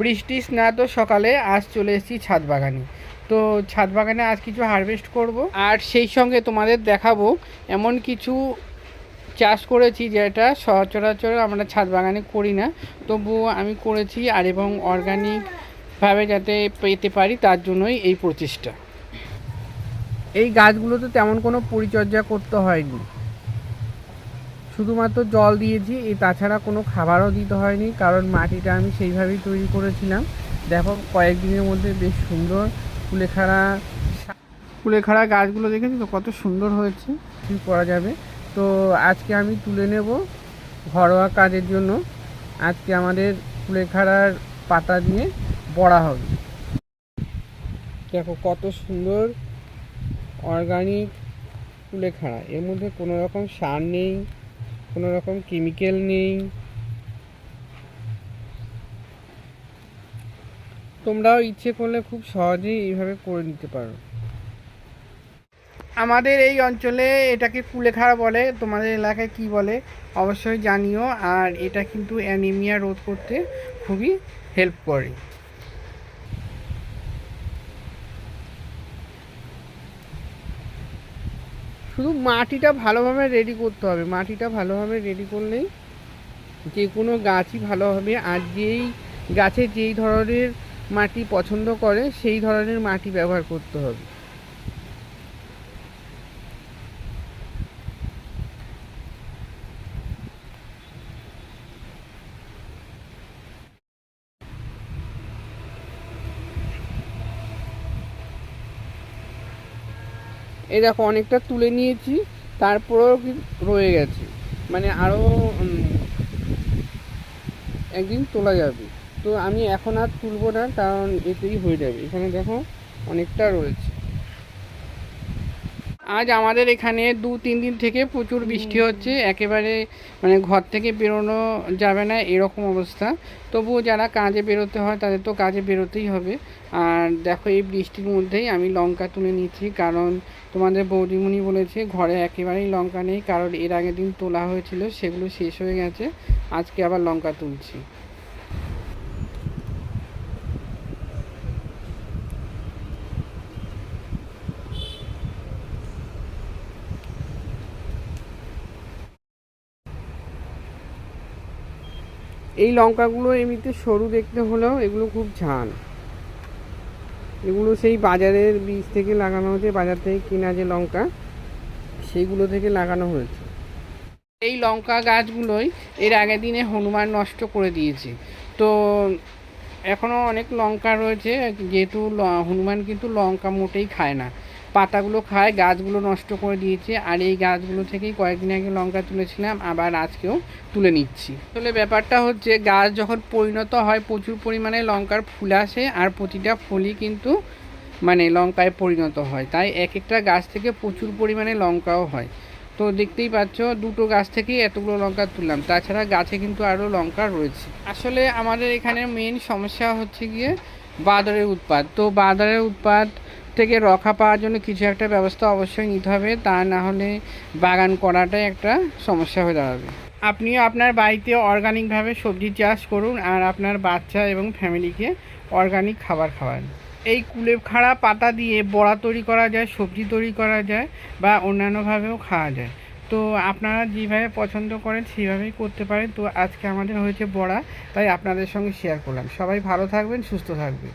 বৃষ্টি স্নাত সকালে আজ চলে এসেছি ছাদ বাগানে তো ছাদ বাগানে আজ কিছু হারভেস্ট করব। আর সেই সঙ্গে তোমাদের দেখাবো এমন কিছু চাষ করেছি যেটা সচরাচর আমরা ছাদ বাগানে করি না। তবুও আমি করেছি আর এবং অর্গানিকভাবে যাতে পেতে পারি তার জন্যই এই প্রচেষ্টা। এই গাছগুলোতে তেমন কোনো পরিচর্যা করতে হয়নি। শুধুমাত্র জল দিয়েছি, এই তাছাড়া কোনো খাবারও দিতে হয়নি, কারণ মাটিটা আমি সেইভাবেই তৈরি করেছিলাম। দেখো, কয়েকদিনের মধ্যে বেশ সুন্দর কুলেখাড়া কুলেখাড়া গাছগুলো দেখেছি তো, কত সুন্দর হয়েছে, কী করা যাবে? তো আজকে আমি তুলে নেব ঘরোয়া কাজের জন্য। আজকে আমাদের কুলেখাড়ার পাতা দিয়ে বড়া হবে। দেখো, কত সুন্দর অর্গানিক কুলেখাড়া। এর মধ্যে কোনো রকম সার নেই কোনো রকম কেমিক্যাল নেই। তোমরাও ইচ্ছে করলে খুব সহজেই এইভাবে করে নিতে পারো। আমাদের এই অঞ্চলে এটাকে কুলেখাড়া বলে, তোমাদের এলাকায় কি বলে অবশ্যই জানিও, আর এটা কিন্তু অ্যানিমিয়া রোধ করতে খুবই হেল্প করে। শুধু মাটিটা ভালোভাবে রেডি করতে হবে। মাটিটা ভালোভাবে রেডি করলেই যে কোনো গাছই ভালো হবে আর যেই গাছে যেই ধরনের মাটি পছন্দ করে, সেই ধরনের মাটি ব্যবহার করতে হবে। এই দেখো, অনেকটা তুলে নিয়েছি, তারপরেও রয়ে গেছে। মানে আরও একদিন তোলা যাবে। তো আমি এখন আর তুলবো না, কারণ এতেই হয়ে যাবে। এখানে দেখো, অনেকটা রয়েছে। আজ আমাদের এখানে দু তিন দিন থেকে প্রচুর বৃষ্টি হচ্ছে একেবারে মানে ঘর থেকে বেরোনো যাবে না এরকম অবস্থা। তবুও যারা কাজে বেরোতে হয় তাদের তো কাজে বেরোতেই হবে। আর দেখো এই বৃষ্টির মধ্যেই আমি লঙ্কা তুলে নিচ্ছি কারণ তোমাদের বৌদিমণি বলেছে ঘরে একেবারেই লঙ্কা নেই কারণ এর আগের দিন তোলা হয়েছিল সেগুলো শেষ হয়ে গেছে আজকে আবার লঙ্কা তুলছি। এই লঙ্কাগুলো এমনিতে সরু দেখতে হলেও এগুলো খুব ঝাল। এগুলো সেই বাজারের বীজ থেকে লাগানো হয়েছে, বাজার থেকে কেনা যে লঙ্কা, সেইগুলো থেকে লাগানো হয়েছে। এই লঙ্কা গাছগুলোই এর আগের দিনে হনুমান নষ্ট করে দিয়েছে। তো এখনও অনেক লঙ্কা রয়েছে, যেহেতু হনুমান কিন্তু লঙ্কা মোটেই খায় না। পাতাগুলো খায়, গাছগুলো নষ্ট করে দিয়েছে। আর এই গাছগুলো থেকেই কয়েকদিন আগে লঙ্কা তুলেছিলাম, আবার আজকেও তুলে নিচ্ছি। আসলে ব্যাপারটা হচ্ছে, গাছ যখন পরিণত হয়, প্রচুর পরিমাণে লঙ্কার ফুল আসে, আর প্রতিটা ফুলই কিন্তু মানে লঙ্কায় পরিণত হয়। তাই এক একটা গাছ থেকে প্রচুর পরিমাণে লঙ্কাও হয়। তো দেখতেই পাচ্ছ, দুটো গাছ থেকেই এতগুলো লঙ্কা তুললাম। তাছাড়া গাছে কিন্তু আরও লঙ্কা রয়েছে। আসলে আমাদের এখানে মেন সমস্যা হচ্ছে গিয়ে বাদরের উৎপাত। তো বাদরের উৎপাত থেকে রক্ষা পাওয়ার জন্য কিছু একটা ব্যবস্থা অবশ্যই নিতে হবে, তা না হলে বাগান করাটাই একটা সমস্যা হয়ে দাঁড়াবে। আপনিও আপনার বাড়িতে অর্গানিকভাবে সবজি চাষ করুন আর আপনার বাচ্চা এবং ফ্যামিলিকে অর্গানিক খাবার খাওয়ান। এই কুলেখাড়া পাতা দিয়ে বড়া তৈরি করা যায়, সবজি তৈরি করা যায় বা অন্যান্যভাবেও খাওয়া যায়। তো আপনারা যেভাবে পছন্দ করেন সেইভাবেই করতে পারেন। তো আজকে আমাদের হয়েছে বড়া, তাই আপনাদের সঙ্গে শেয়ার করলাম। সবাই ভালো থাকবেন, সুস্থ থাকবেন।